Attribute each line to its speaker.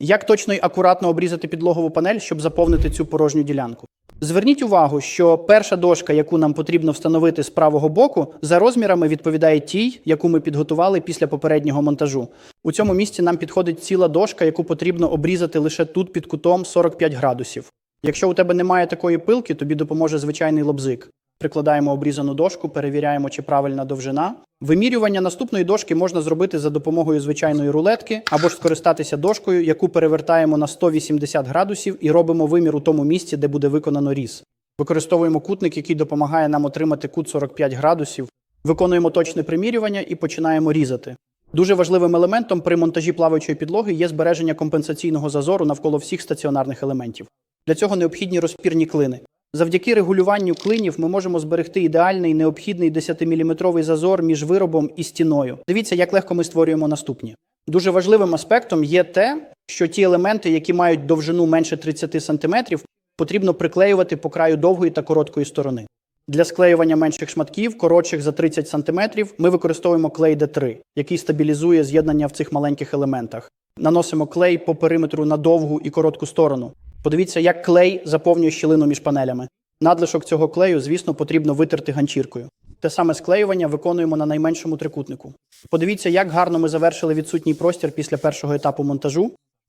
Speaker 1: Як точно і акуратно обрізати підлогову панель, щоб заповнити цю порожню ділянку? Зверніть увагу, що перша дошка, яку нам потрібно встановити з правого боку, за розмірами відповідає тій, яку ми підготували після попереднього монтажу. У цьому місці нам підходить ціла дошка, яку потрібно обрізати лише тут під кутом 45 градусів. Якщо у тебе немає такої пилки, тобі допоможе звичайний лобзик. Прикладаємо обрізану дошку, перевіряємо, чи правильна довжина. Вимірювання наступної дошки можна зробити за допомогою звичайної рулетки або ж скористатися дошкою, яку перевертаємо на 180 градусів і робимо вимір у тому місці, де буде виконано різ. Використовуємо кутник, який допомагає нам отримати кут 45 градусів. Виконуємо точне примірювання і починаємо різати. Дуже важливим елементом при монтажі плаваючої підлоги є збереження компенсаційного зазору навколо всіх стаціонарних елементів. Для цього необхідні розпірні клини. Завдяки регулюванню клинів ми можемо зберегти ідеальний необхідний 10-мм зазор між виробом і стіною. Дивіться, як легко ми створюємо наступні. Дуже важливим аспектом є те, що ті елементи, які мають довжину менше 30 см, потрібно приклеювати по краю довгої та короткої сторони. Для склеювання менших шматків, коротших за 30 см, ми використовуємо клей D3, який стабілізує з'єднання в цих маленьких елементах. Наносимо клей по периметру на довгу і коротку сторону. Подивіться, як клей заповнює щілину між панелями. Надлишок цього клею, звісно, потрібно витерти ганчіркою. Те саме склеювання виконуємо на найменшому трикутнику. Подивіться, як гарно ми завершили відсутній простір після першого етапу монтажу.